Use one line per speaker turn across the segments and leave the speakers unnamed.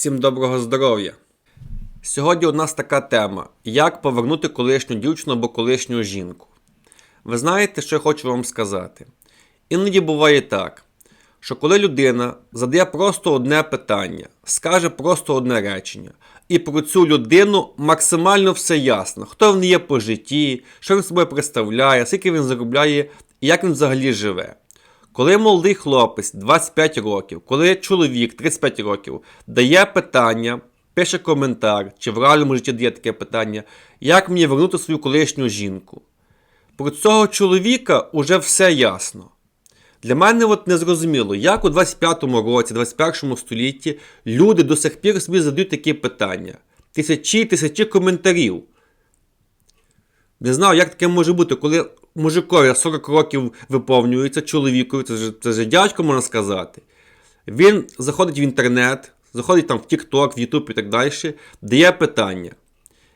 Всім доброго здоров'я! Сьогодні у нас така тема: як повернути колишню дівчину або колишню жінку. Ви знаєте, що я хочу вам сказати? Іноді буває так, що коли людина задає просто одне питання, скаже просто одне речення, і про цю людину максимально все ясно, хто він є по житті, що він собою представляє, скільки він заробляє і як він взагалі живе. Коли молодий хлопець 25 років, коли чоловік 35 років дає питання, пише коментар, чи в реальному житті дає таке питання, як мені вернути свою колишню жінку. Про цього чоловіка уже все ясно. Для мене от не зрозуміло, як у 25-му році, 21 столітті люди до сих пір собі задають такі питання. Тисячі тисячі коментарів. Не знаю, як таке може бути, коли мужикові 40 років виповнюється, чоловікові, це ж, це ж дядько, можна сказати. Він заходить в інтернет, заходить там в TikTok, в YouTube і так далі, дає питання.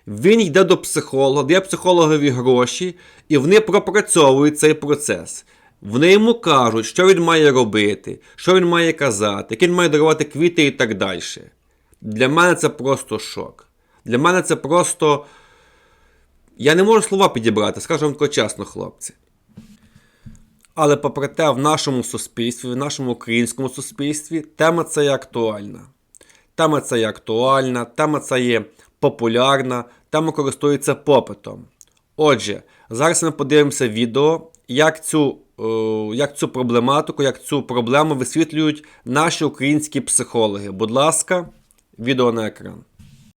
Він йде до психолога, дає психологові гроші, і вони пропрацьовують цей процес. Вони йому кажуть, що він має робити, що він має казати, як він має дарувати квіти і так далі. Для мене це просто шок. Для мене це просто. Я не можу слова підібрати, скажу вам чесно, хлопці. Але попри те, в нашому суспільстві, в нашому українському суспільстві, тема ця є актуальна. Тема ця є актуальна, тема ця є популярна, тема користується попитом. Отже, зараз ми подивимося відео, як цю, е, як цю проблематику, як цю проблему висвітлюють наші українські психологи. Будь ласка, відео на екран.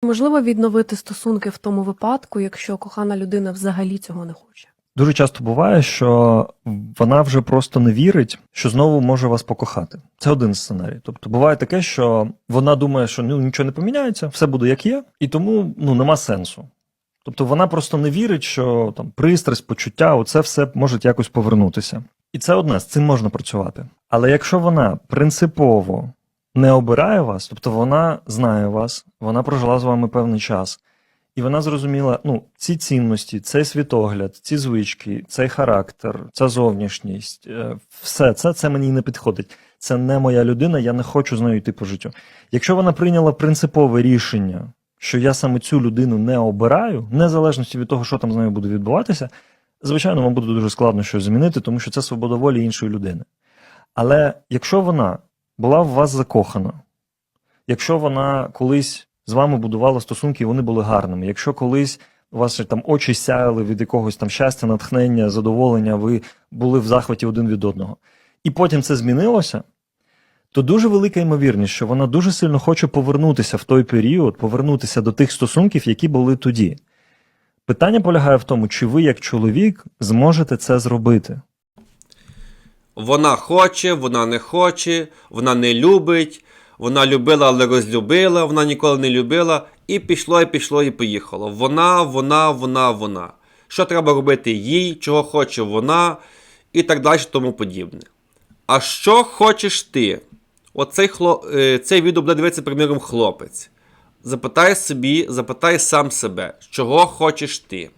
Можливо відновити стосунки в тому випадку, якщо кохана людина взагалі цього не хоче.
Дуже часто буває, що вона вже просто не вірить, що знову може вас покохати. Це один сценарій. Тобто буває таке, що вона думає, що ну нічого не поміняється, все буде як є, і тому ну нема сенсу. Тобто вона просто не вірить, що там пристрасть, почуття, оце все може якось повернутися. І це одне, з цим можна працювати. Але якщо вона принципово не обирає вас, тобто вона знає вас, вона прожила з вами певний час, і вона зрозуміла, ну, ці цінності, цей світогляд, ці звички, цей характер, ця зовнішність, е, все це, це мені не підходить. Це не моя людина, я не хочу з нею йти по життю. Якщо вона прийняла принципове рішення, що я саме цю людину не обираю, незалежно від того, що там з нею буде відбуватися, звичайно, вам буде дуже складно щось змінити, тому що це свобода волі іншої людини. Але якщо вона була в вас закохана, якщо вона колись з вами будувала стосунки, і вони були гарними, якщо колись у вас там очі сяяли від якогось там щастя, натхнення, задоволення, ви були в захваті один від одного, і потім це змінилося, то дуже велика ймовірність, що вона дуже сильно хоче повернутися в той період, повернутися до тих стосунків, які були тоді. Питання полягає в тому, чи ви, як чоловік, зможете це зробити.
Вона хоче, вона не хоче, вона не любить, вона любила, але розлюбила, вона ніколи не любила, і пішло, і пішло, і поїхало. Вона, вона, вона, вона. Що треба робити їй, чого хоче вона, і так далі, тому подібне. А що хочеш ти? Оцей хло... е, цей відео буде дивитися, приміром, хлопець. Запитай собі, запитай сам себе, чого хочеш ти?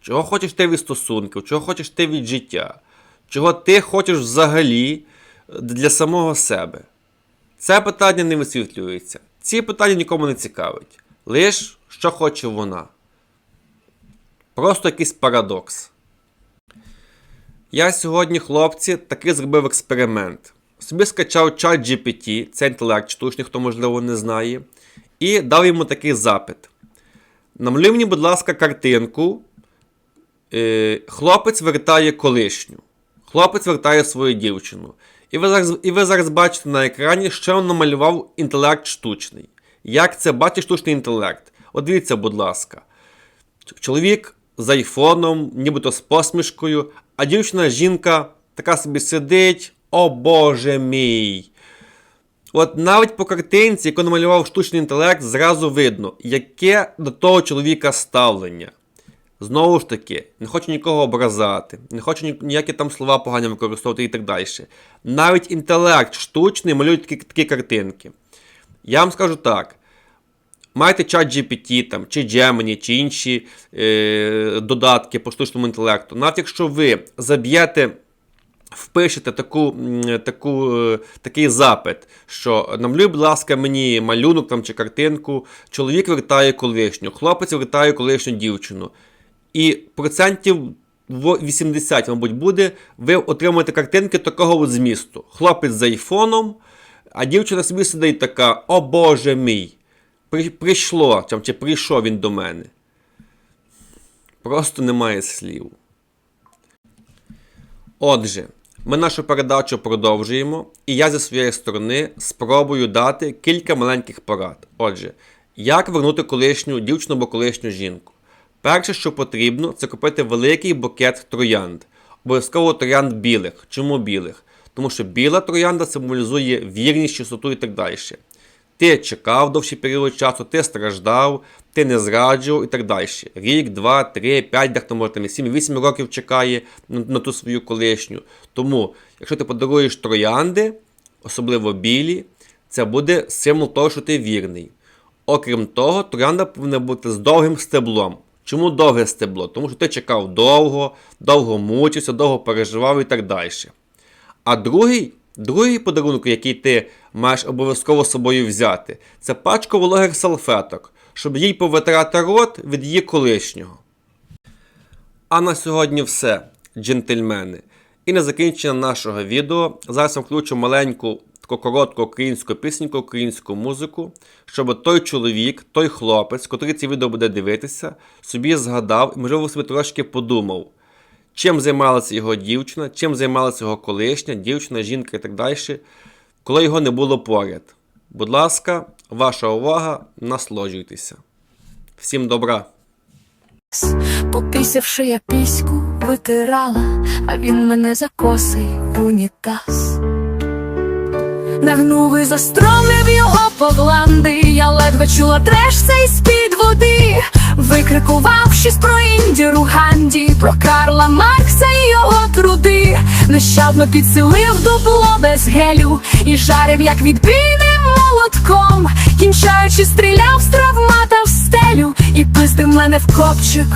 Чого хочеш ти від стосунків, чого хочеш ти від життя? Чого ти хочеш взагалі для самого себе? Це питання не висвітлюється. Ці питання нікому не цікавить. Лиш що хоче вона. Просто якийсь парадокс. Я сьогодні, хлопці, таки зробив експеримент. Собі скачав чат GPT, це інтелект штучний, хто можливо не знає, і дав йому такий запит. Намалюй мені, будь ласка, картинку. Е, Хлопець вертає колишню. Хлопець вертає свою дівчину. І ви зараз і ви зараз бачите на екрані, що він намалював інтелект штучний. Як це бачить штучний інтелект? От дивіться, будь ласка. Чоловік з айфоном, нібито з посмішкою, а дівчина жінка така собі сидить. О Боже мій! От навіть по картинці, яку намалював штучний інтелект, зразу видно, яке до того чоловіка ставлення. Знову ж таки, не хочу нікого образати, не хочу ніякі там слова погані використовувати і так далі. Навіть інтелект штучний малює такі, такі картинки. Я вам скажу так: майте чат GPT там, чи Gemini, чи інші е, додатки по штучному інтелекту. Навіть якщо ви заб'єте впишете таку, таку, е, такий запит, що намалюй, будь ласка, мені малюнок там, чи картинку, чоловік вертає колишню, хлопець вертає колишню дівчину. І процентів 80, мабуть, буде, ви отримаєте картинки такого от змісту. Хлопець з айфоном, а дівчина собі сидить така: О Боже мій! Прийшло, чи прийшов він до мене. Просто немає слів. Отже, ми нашу передачу продовжуємо, і я зі своєї сторони спробую дати кілька маленьких порад. Отже, як вернути колишню дівчину або колишню жінку? Перше, що потрібно, це купити великий букет троянд. Обов'язково троянд білих. Чому білих? Тому що біла троянда символізує вірність, чистоту і так далі. Ти чекав довший період часу, ти страждав, ти не зраджував і так далі. Рік, два, три, п'ять, дехто може там і сім, вісім років чекає на ту свою колишню. Тому, якщо ти подаруєш троянди, особливо білі, це буде символ того, що ти вірний. Окрім того, троянда повинна бути з довгим стеблом. Чому довге стебло? Тому що ти чекав довго, довго мучився, довго переживав і так далі. А другий, другий подарунок, який ти маєш обов'язково з собою взяти, це пачка вологих салфеток, щоб їй повитирати рот від її колишнього. А на сьогодні все, джентльмени. І на закінчення нашого відео зараз я включу маленьку таку коротку українську пісеньку, українську музику, щоб той чоловік, той хлопець, котрий це відео буде дивитися, собі згадав і, можливо, собі трошки подумав, чим займалася його дівчина, чим займалася його колишня, дівчина, жінка і так далі, коли його не було поряд. Будь ласка, ваша увага, насолоджуйтеся. Всім добра!
Попісявши я піську витирала, а він мене за коси в унітаз. Нагнув і застромив його погланди, я ледве чула треш цей з-під води, викрикував щось про Індіру Ганді, про Карла Маркса і його труди, нещадно підсилив дупло без гелю і жарив, як відбійним молотком, кінчаючи, стріляв з травмата в стелю і пиздив мене в копчик.